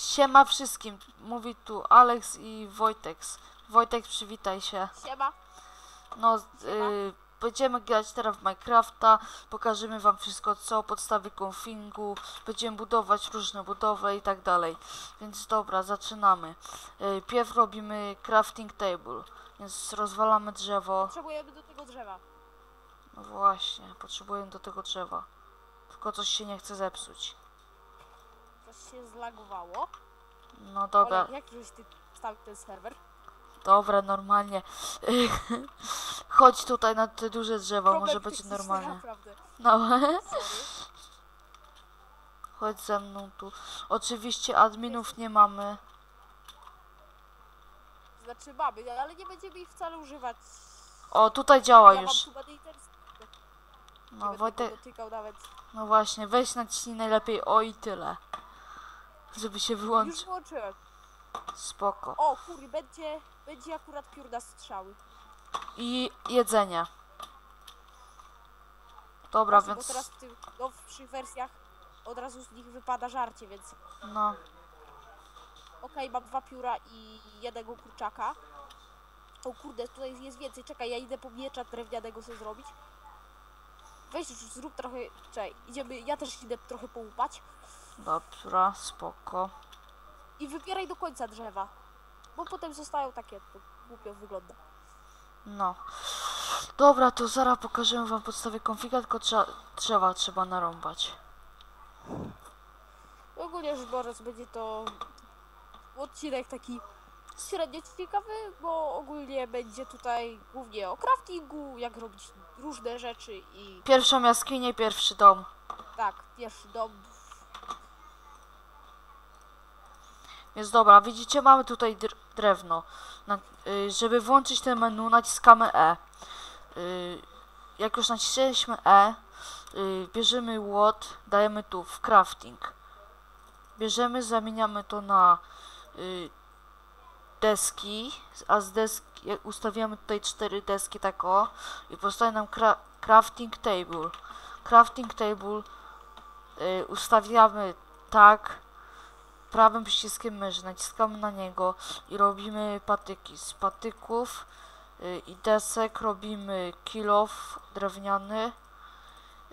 Siema wszystkim, mówi tu Alex i Wojtek. Wojtek, przywitaj się. Siema. No, y, będziemy grać teraz w Minecrafta, pokażemy wam wszystko co, podstawy konfingu, będziemy budować różne budowle i tak dalej. Więc dobra, zaczynamy. Y, pierw robimy crafting table, więc rozwalamy drzewo. Potrzebujemy do tego drzewa. No właśnie, potrzebujemy do tego drzewa. Tylko coś się nie chce zepsuć. Coś się zlagowało. No dobra, Ale jak żeś ty wstawił ten serwer? dobra, normalnie. Chodź tutaj na te duże drzewa, może Problem być techniczny, normalnie. Naprawdę. No. Chodź ze mną tu. Oczywiście adminów nie mamy. Znaczy mamy, ale nie będziemy ich wcale używać. O, tutaj działa ja już. No Wojtek, no właśnie, weź naciśnij najlepiej o i tyle. Żeby się Już wyłączył. włączyłem. Spoko. O kurde, będzie, będzie akurat piór na strzały. I jedzenie. Dobra, Właśnie, więc Bo teraz w tych nowszych wersjach od razu z nich wypada żarcie, więc no. okej, mam dwa pióra i jednego kurczaka. O kurde, tutaj jest więcej. Czekaj, ja idę po miecza drewnianego sobie zrobić. Weź już zrób trochę. Czekaj, idziemy. Ja też idę trochę połupać. Dobra, spoko. I wypieraj do końca drzewa. Bo potem zostają takie. To głupio wygląda. No. Dobra, to zaraz pokażę wam podstawie konfiga, tylko trzeba, drzewa trzeba narąbać. Ogólnie rzecz biorąc, będzie to odcinek taki średnio ciekawy, bo ogólnie będzie tutaj głównie o craftingu, jak robić różne rzeczy i Pierwszą jaskinię, pierwszy dom. tak, pierwszy dom. Więc dobra, widzicie, mamy tutaj dr drewno. Na, y, żeby włączyć ten menu, naciskamy E. Y, jak już nacisnęliśmy E, y, bierzemy łot, dajemy tu w crafting. Bierzemy, zamieniamy to na y, deski, a z deski ustawiamy tutaj cztery deski tak o i powstaje nam cra crafting table. Crafting table y, ustawiamy tak, prawym przyciskiem myszy naciskamy na niego i robimy patyki. Z patyków y, i desek robimy kilof drewniany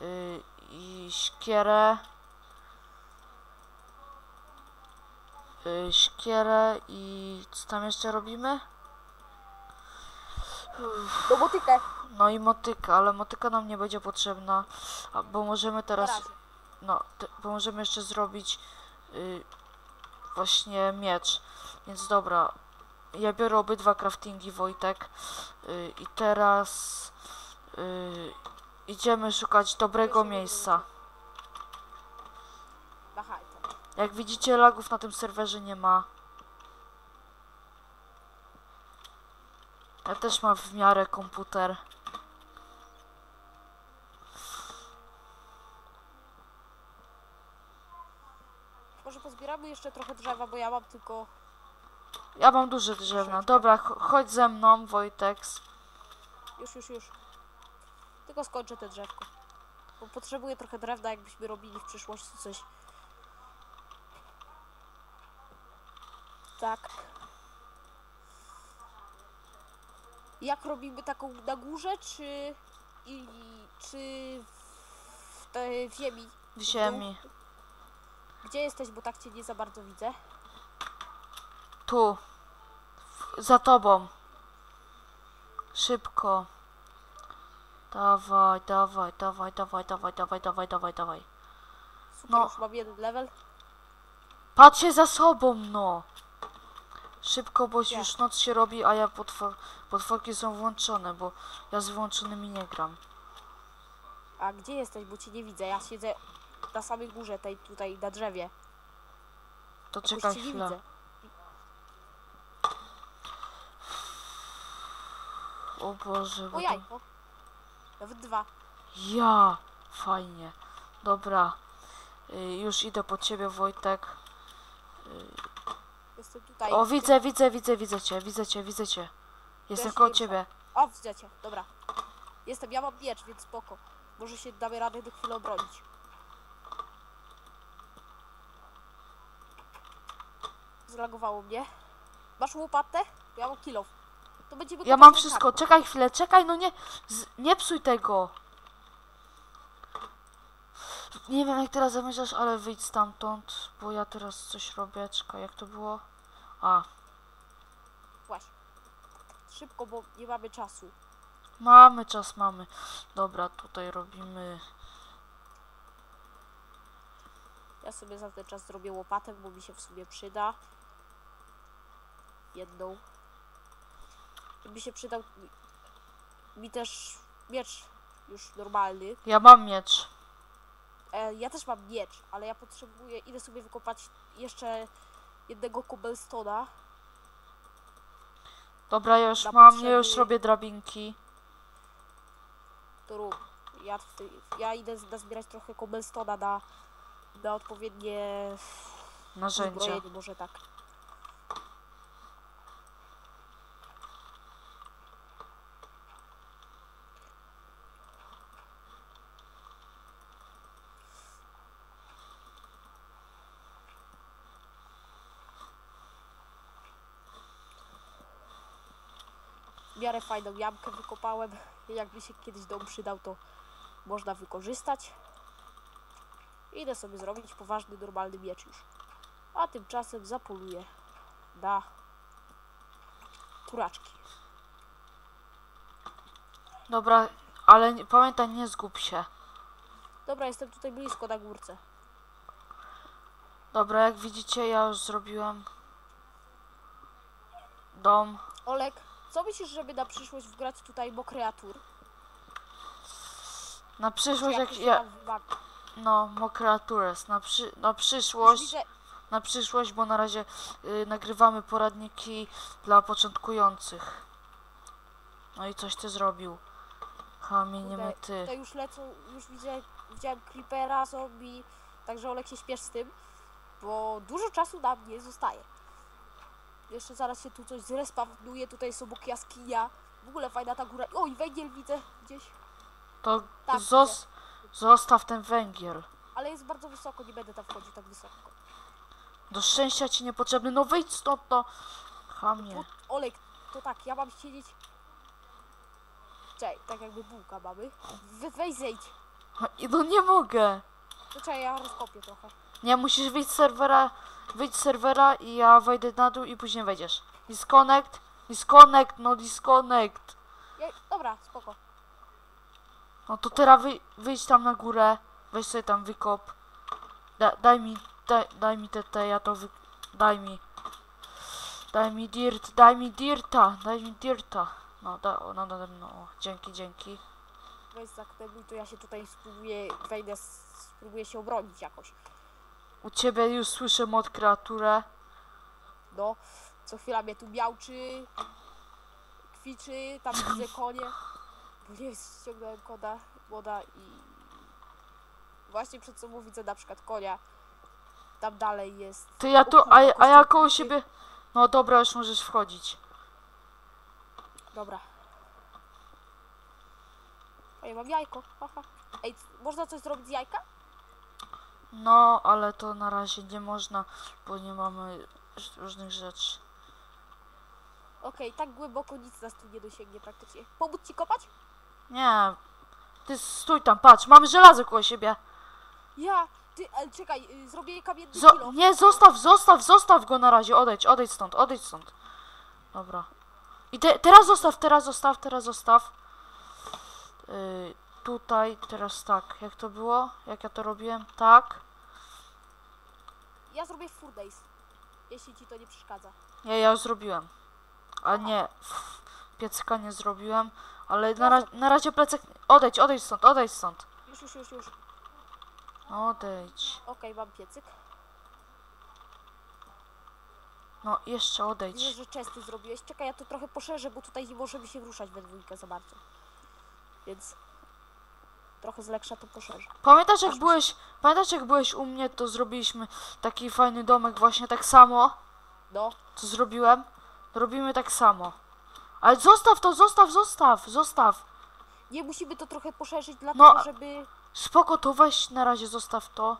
y, i sikierę y, sikierę i co tam jeszcze robimy? Do motykę. No i motyka, ale motyka nam nie będzie potrzebna, bo możemy teraz razie. no, te, bo możemy jeszcze zrobić y, właśnie miecz. Więc dobra, ja biorę obydwa craftingi, Wojtek. Y, I teraz y, idziemy szukać dobrego miejsca. Jak widzicie, lagów na tym serwerze nie ma. Ja też mam w miarę komputer. Może pozbieramy jeszcze trochę drzewa, bo ja mam tylko. Ja mam duże drzewna. Dobra, ch- chodź ze mną, Wojtek. Już, już, już. Tylko skończę te drzewko. Bo potrzebuję trochę drewna, jakbyśmy robili w przyszłości coś. Tak. Jak robimy taką na górze, czy. I, czy w tej ziemi? W ziemi. Gdzie jesteś, bo tak cię nie za bardzo widzę. Tu. Za tobą. Szybko. Dawaj, dawaj, dawaj, dawaj, dawaj, dawaj, dawaj, dawaj, dawaj. Super, No. już mam jeden level. Patrzcie za sobą, no. Szybko, bo Gdzie? już noc się robi, a ja potwor potworki są włączone, bo ja z wyłączonymi nie gram. A gdzie jesteś, bo cię nie widzę? Ja siedzę na samej górze tej tutaj na drzewie. To Jakoś czekaj chwilę. O Boże, bo O jajko. Nawet dwa. Ja! Fajnie. Dobra. Y, już idę po ciebie, Wojtek. Jestem tutaj. O, widzę, widzę, widzę, widzę cię, widzę cię, widzę cię. Jestem się koło nie ciebie. O, widzę cię. Dobra. Jestem, ja mam miecz, więc spoko. Może się damy radę do chwilę obronić. zlagowało mnie. Masz łopatę? Ja mam kilof. To będziemy Ja mam wszystko. Czekaj chwilę, czekaj, no nie. Z, nie psuj tego. Nie wiem jak teraz zamierzasz, ale wyjdź stamtąd, bo ja teraz coś robię. Czekaj, jak to było? A, Właśnie. Szybko, bo nie mamy czasu. mamy czas, mamy. Dobra, tutaj robimy. Ja sobie za ten czas zrobię łopatę, bo mi się w sumie przyda. Jedną. Mi się przydał mi- też miecz już normalny. Ja mam miecz. E, ja też mam miecz, ale ja potrzebuję, idę sobie wykopać jeszcze jednego cobblestona. Dobra, ja już Na mam, ja już potrzeby- robię drabinki. To rób. Ja, ja idę z- nazbierać trochę cobblestona na, na odpowiednie Narzędzia. może tak. W miarę fajną jamkę wykopałem. Jakby się kiedyś dom przydał, to można wykorzystać. Idę sobie zrobić poważny, normalny miecz już. A tymczasem zapoluję na kuraczki. Dobra, ale nie, pamiętaj, nie zgub się. Dobra, jestem tutaj blisko na górce. Dobra, jak widzicie, ja już zrobiłem dom. Olek, co myślisz, żeby na przyszłość wgrać tutaj bo kreatur? Na przyszłość, jak ja, no, mokreatures, na, przy, na przyszłość, widzę, na przyszłość, bo na razie y, nagrywamy poradniki dla początkujących. No i coś ty zrobił. Chamie, nie my ty. tutaj już lecą, już widzę, widziałem creepera, zombie, także Olek się śpiesz z tym, bo dużo czasu nam nie zostaje. Jeszcze zaraz się tu coś zrespawnuje, tutaj jest obok jaskinia. W ogóle fajna ta góra. Oj, węgiel widzę gdzieś. To Tak, zos, zostaw ten węgiel. Ale jest bardzo wysoko, nie będę tam wchodził tak wysoko. Do szczęścia ci niepotrzebny. No wyjdź stąd, no. Chamie. Olek, to tak, ja mam siedzieć... Czekaj, tak jakby bułka mamy. We, weź zejdź. No nie mogę. To czekaj, ja rozkopię trochę. Nie, musisz wyjść z serwera, wyjść z serwera i ja wejdę na dół i później wejdziesz. Disconnect, disconnect, no disconnect. Ja, dobra, spoko. No to teraz wy, wyjdź tam na górę, weź sobie tam wykop. Da, daj mi, daj, daj mi te, te, ja to wy... Daj mi. Daj mi dirt, daj mi dirta, daj mi dirta. No, da, o, no, nade mną, o, dzięki, dzięki. Weź zaknębuj, to ja się tutaj spróbuję, wejdę, spróbuję się obronić jakoś. U ciebie już słyszę mod kreaturę. No, co chwila mnie tu miałczy, kwiczy, tam widzę konie. Bo nie ściągnąłem koda, moda i właśnie przed sobą widzę na przykład konia. Tam dalej jest. Ty ja tu, a, a ja koło siebie... No dobra, już możesz wchodzić. Dobra. Ej, mam jajko. Haha. Ej, można coś zrobić z jajka? No, ale to na razie nie można, bo nie mamy różnych rzeczy. Okej, tak głęboko nic nas tu nie dosięgnie praktycznie. Pomóc ci kopać? Nie, ty stój tam, patrz, mamy żelazo koło siebie. Ja! Ty, ale czekaj, y, zrobię kamienny Zo kilo. nie, zostaw, zostaw, zostaw go na razie, odejdź, odejdź stąd, odejdź stąd. Dobra. I te, teraz zostaw, teraz zostaw, teraz zostaw. Yy, tutaj, teraz tak, jak to było? Jak ja to robiłem? Tak. Ja zrobię four days. Jeśli ci to nie przeszkadza. Nie, ja już zrobiłem. A nie, piecyka nie zrobiłem, ale na, ra na razie plecak... Odejdź, odejdź stąd, odejdź stąd. Już, już, już, już. Odejdź. Okej, mam piecyk. No, jeszcze odejdź. że częsty zrobiłeś. Czekaj, ja to trochę poszerzę, bo tutaj nie możemy się ruszać we dwójkę za bardzo. Więc trochę z leksza to poszerzę. Pamiętasz jak byłeś, pamiętasz jak byłeś u mnie, to zrobiliśmy taki fajny domek właśnie tak samo, No, co zrobiłem? Robimy tak samo. Ale zostaw to, zostaw, zostaw, zostaw. nie musimy to trochę poszerzyć, dlatego No. żeby... Spoko, to weź na razie zostaw to.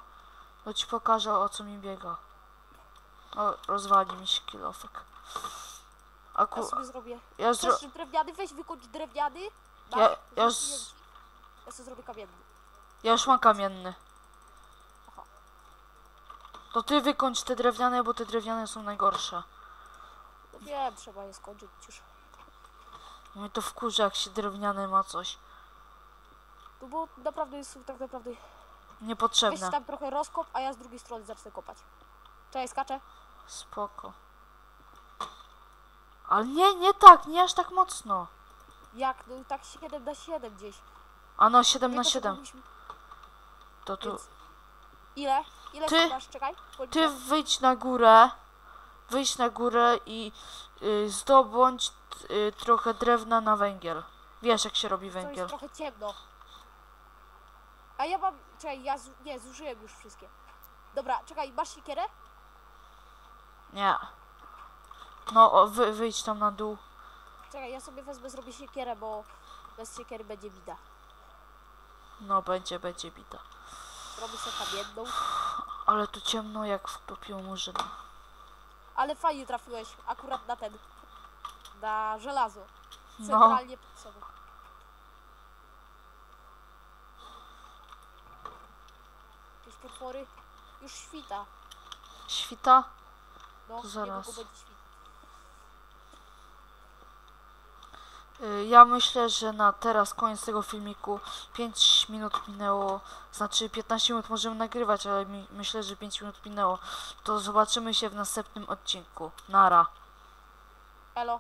To ci pokażę o co mi biega. O, rozwali mi się kilofek. Ja Aku... sobie zrobię. Ja zro... Drewniany? Weź wykończ drewniany. Ja- Masz? ja z-. ja sobie zrobię kamienny. Ja już mam kamienny. Aha. To ty wykończ te drewniane, bo te drewniane są najgorsze. No wiem, trzeba je skończyć już. Mnie to wkurza, jak się drewniane ma coś. No bo naprawdę jest tak naprawdę. Weź Niepotrzebne. tam trochę rozkop, a ja z drugiej strony zacznę kopać. Cześć, skaczę. Spoko. Ale nie, nie tak, nie aż tak mocno. Jak? No tak 7 na 7 gdzieś. A no, 7 na Tylko 7. powinniśmy- To tu. Ile? Ile Ty- masz? Czekaj. Ty wyjdź na górę. Wyjdź na górę i y, zdobądź y, trochę drewna na węgiel. Wiesz, jak się robi To jest węgiel. trochę ciemno. A ja mam... Czekaj, ja nie, zużyłem już wszystkie. Dobra, czekaj, masz siekierę? Nie. No, o, wy, wyjdź tam na dół. Czekaj, ja sobie wezmę, zrobię siekierę, bo bez siekiery będzie bida. No, będzie, będzie bita. Robię sobie kamienną. Ale tu ciemno jak w topił murzyna. Ale fajnie trafiłeś akurat na ten. Na żelazo. No, Centralnie pod sobą. Jakieś potwory. Już świta. świta. No, zaraz. niedługo będzie świt. Y, Ja myślę, że na teraz koniec tego filmiku 5 minut minęło, znaczy 15 minut możemy nagrywać, ale mi, myślę, że 5 minut minęło. To zobaczymy się w następnym odcinku. Nara. Elo.